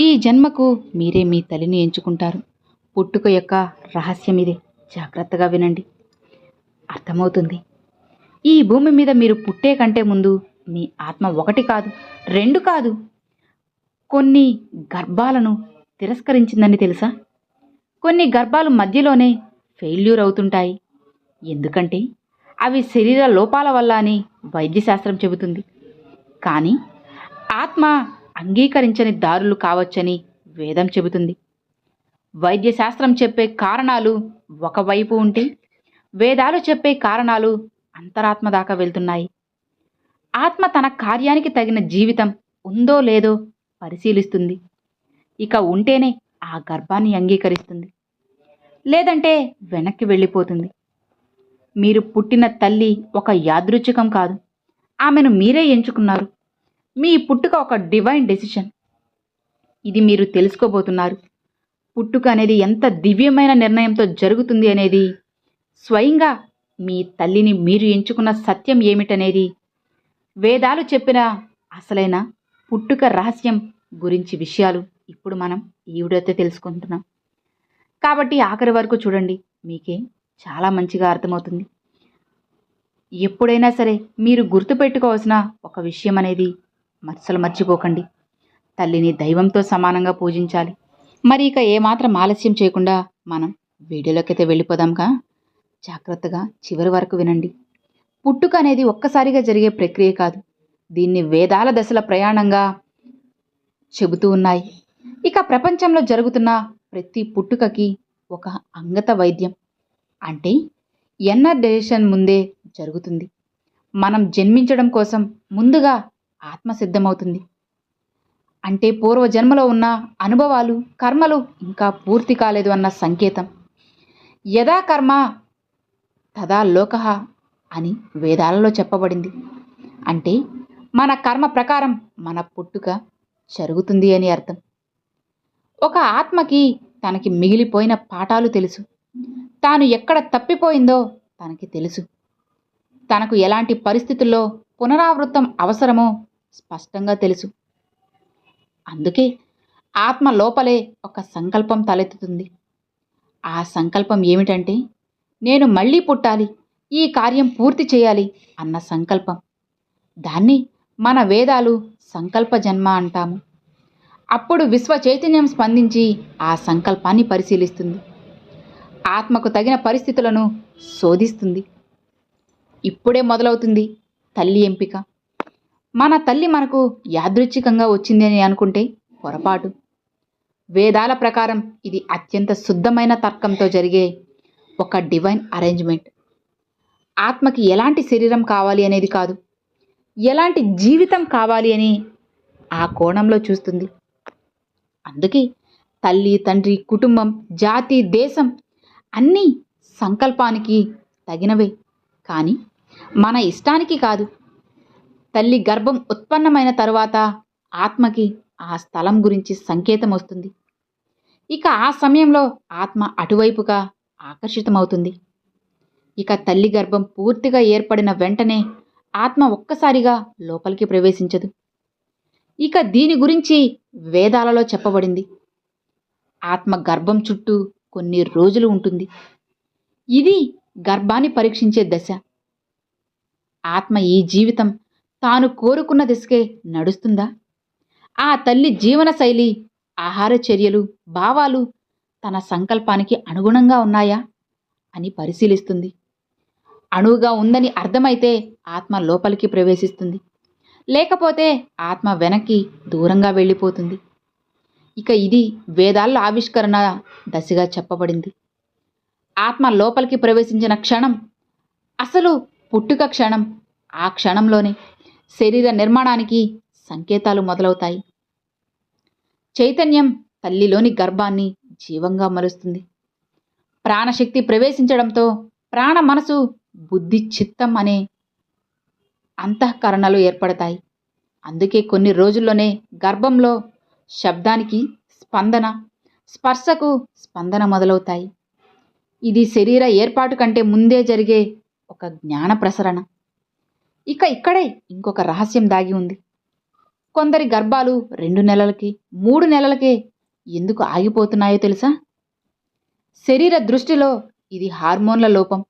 ఈ జన్మకు మీరే మీ తల్లిని ఎంచుకుంటారు. పుట్టుక యొక్క రహస్యం ఇదే. జాగ్రత్తగా వినండి. అర్థమవుతుంది. ఈ భూమి మీద మీరు పుట్టే కంటే ముందు మీ ఆత్మ ఒకటి కాదు రెండు కాదు. కొన్ని గర్భాలను తిరస్కరించిందని తెలుసా? కొన్ని గర్భాలు మధ్యలోనే ఫెయిల్యూర్ అవుతుంటాయి. ఎందుకంటే అవి శరీర లోపాల వల్ల అని వైద్యశాస్త్రం చెబుతుంది. కానీ ఆత్మ అంగీకరించని దారులు కావచ్చని వేదం చెబుతుంది. వైద్యశాస్త్రం చెప్పే కారణాలు ఒకవైపు ఉంటే వేదాలు చెప్పే కారణాలు అంతరాత్మ దాకా వెళ్తున్నాయి. ఆత్మ తన కార్యానికి తగిన జీవితం ఉందో లేదో పరిశీలిస్తుంది. ఇక ఉంటేనే ఆ గర్భాన్ని అంగీకరిస్తుంది. లేదంటే వెనక్కి వెళ్ళిపోతుంది. మీరు పుట్టిన తల్లి ఒక యాదృచ్ఛికం కాదు. ఆమెను మీరే ఎంచుకున్నారు. మీ పుట్టుక ఒక డివైన్ డెసిషన్ ఇది మీరు తెలుసుకోబోతున్నారు. పుట్టుక అనేది ఎంత దివ్యమైన నిర్ణయంతో జరుగుతుంది అనేది స్వయంగా మీ తల్లిని మీరు ఎంచుకున్న సత్యం ఏమిటనేది వేదాలు చెప్పిన అసలైన పుట్టుక రహస్యం గురించి విషయాలు ఇప్పుడు మనం ఈవిడైతే తెలుసుకుంటున్నాం. కాబట్టి ఆఖరి వరకు చూడండి మీకే చాలా మంచిగా అర్థమవుతుంది. ఎప్పుడైనా సరే మీరు గుర్తుపెట్టుకోవాల్సిన ఒక విషయం అనేది మర్సలు మర్చిపోకండి. తల్లిని దైవంతో సమానంగా పూజించాలి. మరి ఇక ఏమాత్రం ఆలస్యం చేయకుండా మనం వీడియోలోకైతే వెళ్ళిపోదాంగా జాగ్రత్తగా చివరి వరకు వినండి. పుట్టుక అనేది ఒక్కసారిగా జరిగే ప్రక్రియ కాదు. దీన్ని వేదాల దశల ప్రయాణంగా చెబుతూ ఉన్నాయి. ఇక ప్రపంచంలో జరుగుతున్న ప్రతి పుట్టుకకి ఒక అంగత వైద్యం. అంటే ఎన్నర్ డెసిషన్ ముందే జరుగుతుంది. మనం జన్మించడం కోసం ముందుగా ఆత్మ సిద్ధమవుతుంది. అంటే పూర్వజన్మలో ఉన్న అనుభవాలు కర్మలు ఇంకా పూర్తి కాలేదు అన్న సంకేతం. యదా కర్మ తదా లోక అని వేదాలలో చెప్పబడింది. అంటే మన కర్మ ప్రకారం మన పుట్టుక జరుగుతుంది అని అర్థం. ఒక ఆత్మకి తనకి మిగిలిపోయిన పాఠాలు తెలుసు. తాను ఎక్కడ తప్పిపోయిందో తనకి తెలుసు. తనకు ఎలాంటి పరిస్థితుల్లో పునరావృతం అవసరమో స్పష్టంగా తెలుసు. అందుకే ఆత్మ లోపలే ఒక సంకల్పం తలెత్తుతుంది. ఆ సంకల్పం ఏమిటంటే నేను మళ్ళీ పుట్టాలి ఈ కార్యం పూర్తి చేయాలి అన్న సంకల్పం. దాన్ని మన వేదాలు సంకల్ప జన్మ అంటాము. అప్పుడు విశ్వ చైతన్యం స్పందించి ఆ సంకల్పాన్ని పరిశీలిస్తుంది. ఆత్మకు తగిన పరిస్థితులను శోధిస్తుంది. ఇప్పుడే మొదలవుతుంది తల్లి ఎంపిక. మన తల్లి మనకు యాదృచ్ఛికంగా వచ్చింది అని అనుకుంటే పొరపాటు. వేదాల ప్రకారం ఇది అత్యంత శుద్ధమైన తర్కంతో జరిగే ఒక డివైన్ అరేంజ్మెంట్ ఆత్మకి ఎలాంటి శరీరం కావాలి అనేది కాదు ఎలాంటి జీవితం కావాలి అని ఆ కోణంలో చూస్తుంది. అందుకే తల్లి తండ్రి కుటుంబం జాతి దేశం అన్నీ సంకల్పానికి తగినవే. కానీ మన ఇష్టానికి కాదు తల్లి గర్భం ఉత్పన్నమైన తరువాత ఆత్మకి ఆ స్థలం గురించి సంకేతం వస్తుంది ఇక ఆ సమయంలో ఆత్మ అటువైపుగా ఆకర్షితమవుతుంది. ఇక తల్లి గర్భం పూర్తిగా ఏర్పడిన వెంటనే ఆత్మ ఒక్కసారిగా లోపలికి ప్రవేశించదు. ఇక దీని గురించి వేదాలలో చెప్పబడింది. ఆత్మ గర్భం చుట్టూ కొన్ని రోజులు ఉంటుంది. ఇది గర్భాన్ని పరీక్షించే దశ. ఆత్మ ఈ జీవితం తాను కోరుకున్న దిశకే నడుస్తుందా? ఆ తల్లి జీవన శైలి ఆహార చర్యలు భావాలు తన సంకల్పానికి అనుగుణంగా ఉన్నాయా అని పరిశీలిస్తుంది. అణువుగా ఉందని అర్థమైతే ఆత్మ లోపలికి ప్రవేశిస్తుంది. లేకపోతే ఆత్మ వెనక్కి దూరంగా వెళ్ళిపోతుంది. ఇక ఇది వేదాల్లో ఆవిష్కరణ దశగా చెప్పబడింది. ఆత్మ లోపలికి ప్రవేశించిన క్షణం అసలు పుట్టుక క్షణం ఆ క్షణంలోనే శరీర నిర్మాణానికి సంకేతాలు మొదలవుతాయి. చైతన్యం తల్లిలోని గర్భాన్ని జీవంగా మలుస్తుంది ప్రాణశక్తి ప్రవేశించడంతో ప్రాణ మనసు బుద్ధి చిత్తం అనే అంతఃకరణలు ఏర్పడతాయి. అందుకే కొన్ని రోజుల్లోనే గర్భంలో శబ్దానికి స్పందన స్పర్శకు స్పందన మొదలవుతాయి. ఇది శరీర ఏర్పాటు కంటే ముందే జరిగే ఒక జ్ఞాన ప్రసరణ. ఇక ఇక్కడే ఇంకొక రహస్యం దాగి ఉంది. కొందరి గర్భాలు రెండు నెలలకి మూడు నెలలకే ఎందుకు ఆగిపోతున్నాయో తెలుసా? శరీర దృష్టిలో ఇది హార్మోన్ల లోపం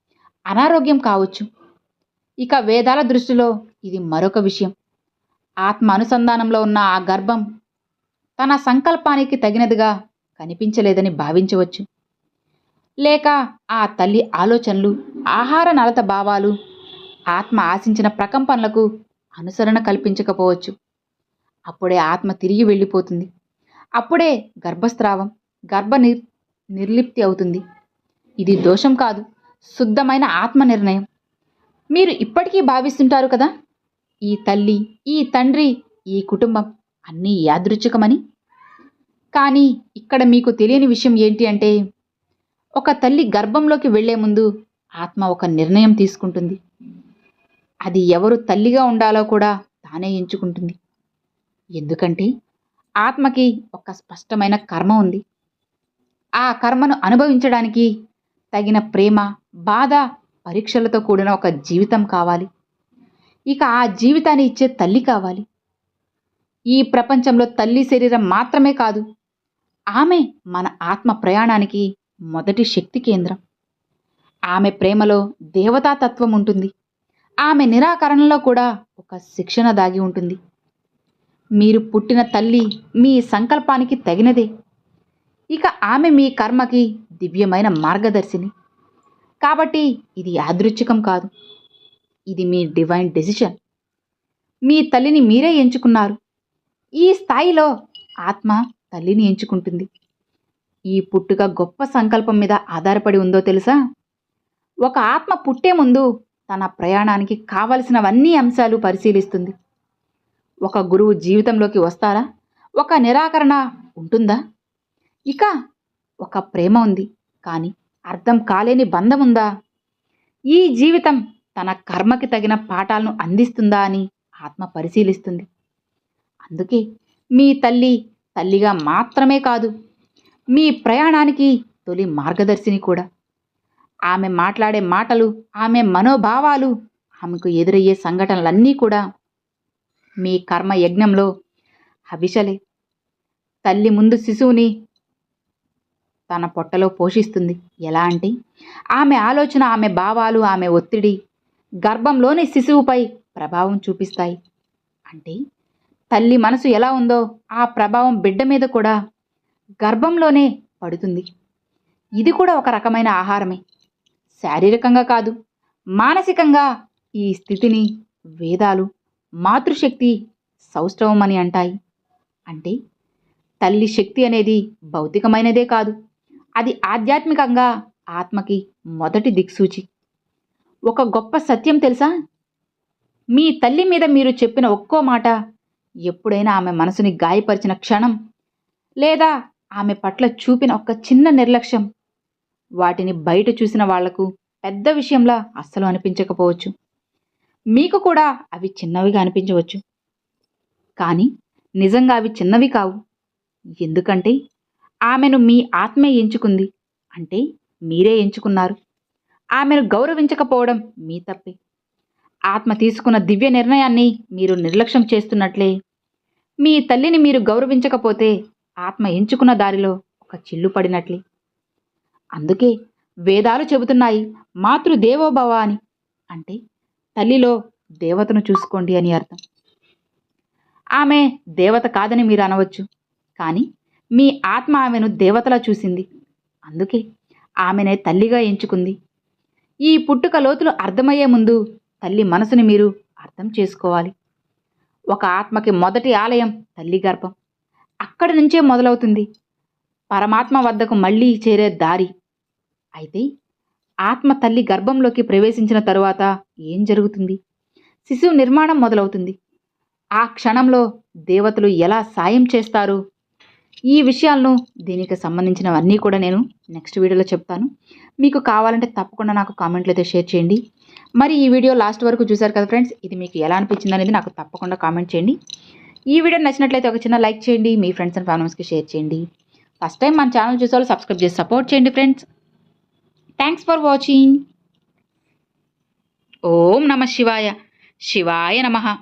అనారోగ్యం కావచ్చు. ఇక వేదాల దృష్టిలో ఇది మరొక విషయం. ఆత్మ అనుసంధానంలో ఉన్న ఆ గర్భం తన సంకల్పానికి తగినదిగా కనిపించలేదని భావించవచ్చు. లేక ఆ తల్లి ఆలోచనలు ఆహార నలత భావాలు ఆత్మ ఆశించిన ప్రకంపనలకు అనుసరణ కల్పించకపోవచ్చు. అప్పుడే ఆత్మ తిరిగి వెళ్ళిపోతుంది. అప్పుడే గర్భస్రావం గర్భ నిర్ నిర్లిప్తి అవుతుంది. ఇది దోషం కాదు శుద్ధమైన ఆత్మ నిర్ణయం. మీరు ఇప్పటికీ భావిస్తుంటారు కదా ఈ తల్లి ఈ తండ్రి ఈ కుటుంబం అన్నీ యాదృచ్ఛికమని. కానీ ఇక్కడ మీకు తెలియని విషయం ఏంటి అంటే ఒక తల్లి గర్భంలోకి వెళ్ళే ముందు ఆత్మ ఒక నిర్ణయం తీసుకుంటుంది. అది ఎవరు తల్లిగా ఉండాలో కూడా తానే ఎంచుకుంటుంది. ఎందుకంటే ఆత్మకి ఒక స్పష్టమైన కర్మ ఉంది. ఆ కర్మను అనుభవించడానికి తగిన ప్రేమ బాధ పరీక్షలతో కూడిన ఒక జీవితం కావాలి. ఇక ఆ జీవితాన్ని ఇచ్చే తల్లి కావాలి. ఈ ప్రపంచంలో తల్లి శరీరం మాత్రమే కాదు ఆమె మన ఆత్మ ప్రయాణానికి మొదటి శక్తి కేంద్రం. ఆమె ప్రేమలో దేవతాతత్వం ఉంటుంది. ఆమె నిరాకరణలో కూడా ఒక శిక్షణ దాగి ఉంటుంది. మీరు పుట్టిన తల్లి మీ సంకల్పానికి తగినదే. ఇక ఆమె మీ కర్మకి దివ్యమైన మార్గదర్శిని. కాబట్టి ఇది యాదృచ్ఛికం కాదు. ఇది మీ డివైన్ డెసిషన్. మీ తల్లిని మీరే ఎంచుకున్నారు. ఈ స్థాయిలో ఆత్మ తల్లిని ఎంచుకుంటుంది. ఈ పుట్టుక గొప్ప సంకల్పం మీద ఆధారపడి ఉందో తెలుసా? ఒక ఆత్మ పుట్టే ముందు తన ప్రయాణానికి కావలసినవన్నీ అంశాలు పరిశీలిస్తుంది. ఒక గురువు జీవితంలోకి వస్తారా? ఒక నిరాకరణ ఉంటుందా? ఇక ఒక ప్రేమ ఉంది కానీ అర్థం కాలేని బంధం ఉందా? ఈ జీవితం తన కర్మకి తగిన పాఠాలను అందిస్తుందా అని ఆత్మ పరిశీలిస్తుంది. అందుకే మీ తల్లి తల్లిగా మాత్రమే కాదు మీ ప్రయాణానికి తొలి మార్గదర్శిని కూడా. ఆమె మాట్లాడే మాటలు ఆమె మనోభావాలు ఆమెకు ఎదురయ్యే సంఘటనలన్నీ కూడా మీ కర్మ యజ్ఞంలో అవిషలే తల్లి ముందు శిశువుని తన పొట్టలో పోషిస్తుంది. ఎలా అంటే ఆమె ఆలోచన ఆమె భావాలు ఆమె ఒత్తిడి గర్భంలోని శిశువుపై ప్రభావం చూపిస్తాయి. అంటే తల్లి మనసు ఎలా ఉందో ఆ ప్రభావం బిడ్డ మీద కూడా గర్భంలోనే పడుతుంది. ఇది కూడా ఒక రకమైన ఆహారమే. శారీరకంగా కాదు మానసికంగా ఈ స్థితిని వేదాలు మాతృశక్తి సౌష్ఠవం అని అంటాయి. అంటే తల్లి శక్తి అనేది భౌతికమైనదే కాదు అది ఆధ్యాత్మికంగా ఆత్మకి మొదటి దిక్సూచి. ఒక గొప్ప సత్యం తెలుసా? మీ తల్లి మీద మీరు చెప్పిన ఒక్కో మాట ఎప్పుడైనా ఆమె మనసుని గాయపరిచిన క్షణం లేదా ఆమె పట్ల చూపిన ఒక చిన్న నిర్లక్ష్యం వాటిని బయట చూసిన వాళ్ళకు పెద్ద విషయంలా అస్సలు అనిపించకపోవచ్చు. మీకు కూడా అవి చిన్నవిగా అనిపించవచ్చు. కానీ నిజంగా అవి చిన్నవి కావు. ఎందుకంటే ఆమెను మీ ఆత్మే ఎంచుకుంది అంటే మీరే ఎంచుకున్నారు. ఆమెను గౌరవించకపోవడం మీ తప్పే. ఆత్మ తీసుకున్న దివ్య నిర్ణయాన్ని మీరు నిర్లక్ష్యం చేస్తున్నట్లే. మీ తల్లిని మీరు గౌరవించకపోతే ఆత్మ ఎంచుకున్న దారిలో ఒక చిల్లు పడినట్లే. అందుకే వేదాలు చెబుతున్నాయి మాతృదేవోభవ అని అంటే తల్లిలో దేవతను చూసుకోండి అని అర్థం. ఆమె దేవత కాదని మీరు అనవచ్చు కానీ మీ ఆత్మ ఆమెను దేవతలా చూసింది. అందుకే ఆమెనే తల్లిగా ఎంచుకుంది. ఈ పుట్టుక లోతులు అర్థమయ్యే ముందు తల్లి మనసుని మీరు అర్థం చేసుకోవాలి. ఒక ఆత్మకి మొదటి ఆలయం తల్లి గర్భం. అక్కడి నుంచే మొదలవుతుంది. పరమాత్మ వద్దకు మళ్ళీ చేరే దారి అయితే ఆత్మ తల్లి గర్భంలోకి ప్రవేశించిన తరువాత ఏం జరుగుతుంది? శిశువు నిర్మాణం మొదలవుతుంది. ఆ క్షణంలో దేవతలు ఎలా సాయం చేస్తారు? ఈ విషయాలను దీనికి సంబంధించినవన్నీ కూడా నేను నెక్స్ట్ వీడియోలో చెప్తాను. మీకు కావాలంటే తప్పకుండా నాకు కామెంట్లు అయితే షేర్ చేయండి. మరి ఈ వీడియో లాస్ట్ వరకు చూశారు కదా ఫ్రెండ్స్ ఇది మీకు ఎలా అనిపించింది అనేది నాకు తప్పకుండా కామెంట్ చేయండి. ఈ వీడియో నచ్చినట్లయితే ఒక చిన్న లైక్ చేయండి మీ ఫ్రెండ్స్ అండ్ ఫ్యామిలీస్కి షేర్ చేయండి. ఫస్ట్ టైం మన ఛానల్ చూసే సబ్స్క్రైబ్ చేసి సపోర్ట్ చేయండి ఫ్రెండ్స్. థ్యాంక్స్ ఫర్ వాచింగ్ ఓం నమ శివాయ. శివాయ నమ.